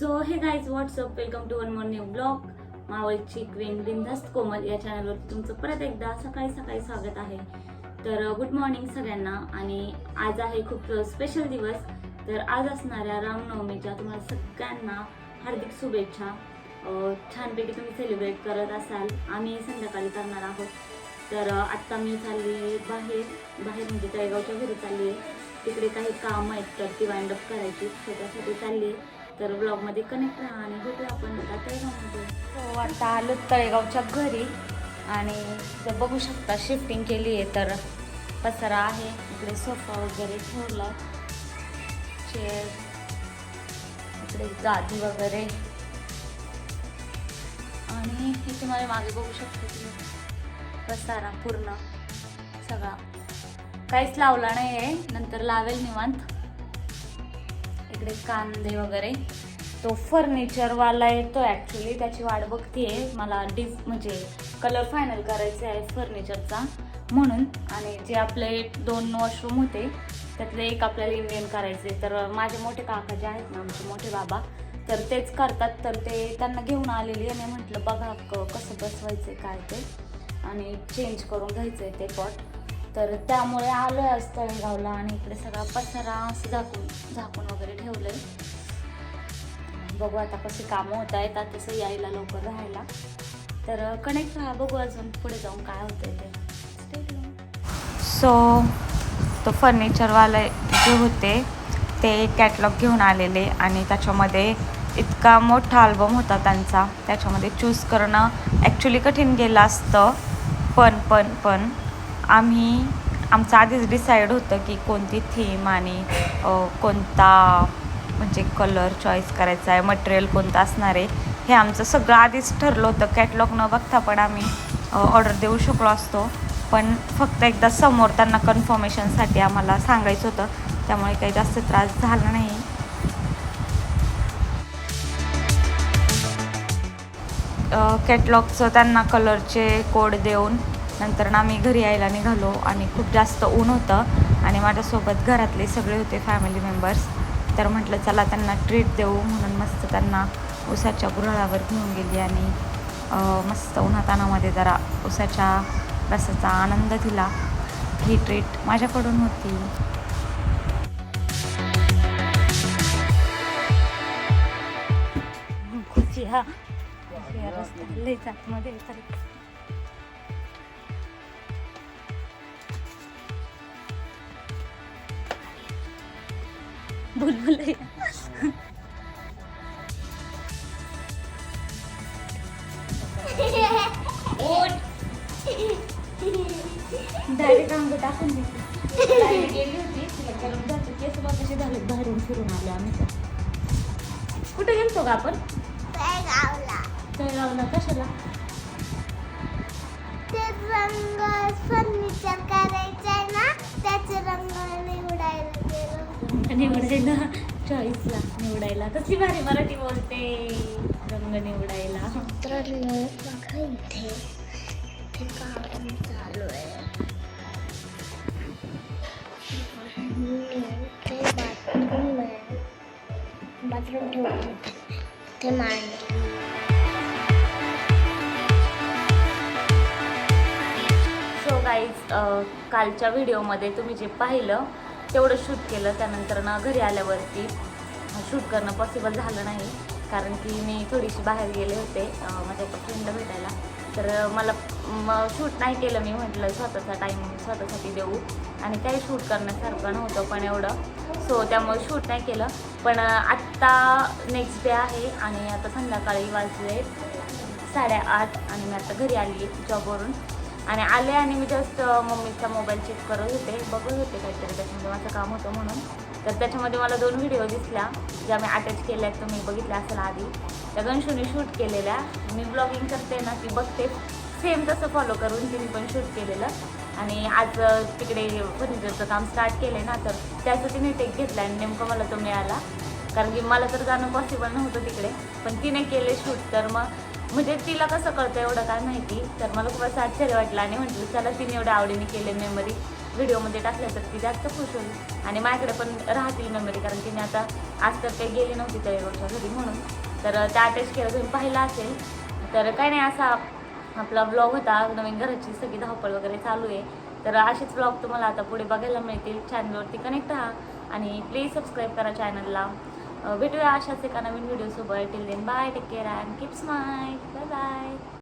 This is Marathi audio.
So hey guys what's up welcome to one more new blog मावळची queen बिंदास्त कोमल या चॅनलवर तुमचं परत एकदा सकाळी सकाळी स्वागत आहे. तर uh, गुड मॉर्निंग सगळ्यांना. आणि आज आहे खूप uh, स्पेशल दिवस. तर आज असणाऱ्या रामनवमीच्या तुम्हाला सगळ्यांना हार्दिक शुभेच्छा. Uh, छानपैकी तुम्ही सेलिब्रेट करत असाल. आम्ही संध्याकाळी करणार आहोत. तर आत्ता मी चालली बाहेर. बाहेर म्हणजे तळेगावच्या घरी चालली आहे. तिकडे काही काम आहेत तर ती वाइंड अप करायची. त्याच्यासाठी चालली आहे. तर ब्लॉगमध्ये कनेक्ट राहा आणि भेटूया आपण आता. तळेगावमध्ये हो आता आलो तळेगावच्या घरी आणि जर बघू शकता शिफ्टिंग केली आहे तर पसारा आहे. इकडे सोफा वगैरे ठेवला. चेअर इकडे गादी वगैरे. आणि हे तुम्हाला मागे बघू शकते तुम्ही. पसारा पूर्ण सगळा. काहीच लावला नाही आहे नंतर लावेल निवांत. इकडे कांदे वगैरे. तो फर्निचरवाला येतो ॲक्च्युली त्याची वाट बघतीये. मला डिफ म्हणजे कलर फायनल करायचे आहे फर्निचरचा म्हणून आणि जे आपले दोन वॉशरूम होते त्यातले एक आपल्याला इंडियन करायचे तर माझे मोठे काका जे आहेत ना आमचे मोठे बाबा तर तेच करतात. तर ते त्यांना घेऊन आलेली आणि म्हटलं बघा क- कसं बसवायचं काय ते? आणि चेंज करून घ्यायचं आहे ते पॉट तर त्यामुळे आलो आहे आज तळेगावला आणि इकडे सगळा पसारा असं झाकून झाकून वगैरे ठेवलं आहे बघू आता कशी कामं होत आहेत आता तसं यायला लवकर राहायला. तर कनेक्ट राहा बघू अजून पुढे जाऊन काय होतंय ते. सो तो फर्निचरवाले जे होते ते कॅटलॉग घेऊन आलेले आणि त्याच्यामध्ये इतका मोठा अल्बम होता त्यांचा. त्याच्यामध्ये चूज करणं ॲक्च्युली कठीण गेलं असतं. पण पण पण. आम्ही आमचं आधीच डिसाईड होतं की कोणती थीम आणि कोणता म्हणजे कलर चॉईस करायचा आहे मटेरियल कोणतं असणार आहे हे आमचं सगळं आधीच ठरलं होतं. कॅटलॉग न बघता पण आम्ही ऑर्डर देऊ शकलो असतो. पण फक्त एकदा समोर त्यांना कन्फर्मेशनसाठी आम्हाला सांगायचं होतं. त्यामुळे काही जास्त त्रास झाला नाही. कॅटलॉगचं त्यांना कलरचे कोड देऊन नंतर ना आम्ही घरी यायला निघालो आणि खूप जास्त ऊन होतं आणि माझ्यासोबत घरातले सगळे होते फॅमिली मेंबर्स तर म्हटलं चला त्यांना ट्रीट देऊ म्हणून मस्त त्यांना उसाच्या गुऱ्हाळावर घेऊन गेली आणि मस्त उन्हातानामध्ये जरा उसाच्या रसाचा आनंद दिला. ही ट्रीट माझ्याकडून होती. खुशी हा. रस्ता लयमध्ये बुलबुल डायरेक्ट अंग टाकून दिली Direct गेली होती तिला गरम जायचं केस बघ कसे झाले बाहेरून फिरून आलो आम्ही. कुठे गेलतो का आपण? तळगावला कशाला? गेलो निवडायला चॉईसला निवडायला. कसली भारी मराठी बोलते. रंग निवडायला. तर बघा इथे ते काम चालू आहे ते बाथरूम आहे बाथरूम ठेवून ते मांडली सो गाईज कालच्या व्हिडिओमध्ये तुम्ही जे पाहिलं तेवढं शूट केलं. त्यानंतर ना घरी आल्यावरती शूट करणं पॉसिबल झालं नाही. कारण की मी थोडीशी बाहेर गेले होते माझ्या एका फ्रेंडला भेटायला. तर मला मग शूट नाही केलं मी म्हटलं स्वतःचा टाईम स्वतःसाठी देऊ. आणि काही शूट करण्यासारखं नव्हतं पण एवढं. सो त्यामुळे शूट नाही केलं. पण आत्ता नेक्स्ट डे आहे आणि आता संध्याकाळी वाजले साडेआठ आणि मी आता घरी आली जॉबवरून आणि आले आणि मी जस्ट मम्मीचा मोबाईल चेक करत होते बघत होते काहीतरी त्याच्यामध्ये माझं काम होतं म्हणून. तर त्याच्यामध्ये मला दोन व्हिडिओ दिसल्या ज्या मी अटॅच केल्या आहेत तुम्ही बघितल्या असेल आधी. त्या गणशूने शूट केलेल्या. मी ब्लॉगिंग करते ना ती बघते. सेम तसं फॉलो करून तिने पण शूट केलेलं. आणि आज तिकडे फर्निचरचं काम स्टार्ट केलं ना तर त्याचं तिने टेक घेतला आणि नेमकं मला तो मिळाला. कारण की मला तर जाणं पॉसिबल नव्हतं तिकडे. पण तिने केले शूट तर मग म्हणजे तिला कसं कळतं एवढं काय माहिती? तर मला खूप असं आश्चर्य वाटलं आणि म्हटलं चला तिने एवढ्या आवडीने केले मेमरी व्हिडिओमध्ये टाकल्या तर ती जास्त खुश होईल. आणि माझ्याकडे पण राहतील मेमरी कारण तिने आता आज तर काही गेली नव्हती त्या घरी म्हणून. तर त्या अटॅच केलं तुम्ही पाहिला असेल. तर काय नाही असा आपला ब्लॉग होता. नवीन घराची सगळी धावपळ वगैरे चालू आहे. तर असेच ब्लॉग तुम्हाला आता पुढे बघायला मिळतील. चॅनलवरती कनेक्ट राहा. आणि प्लीज सबस्क्राईब करा चॅनलला भेटूया अशाच एका नवीन व्हिडिओसोबत till then bye take care and keeps smile bye bye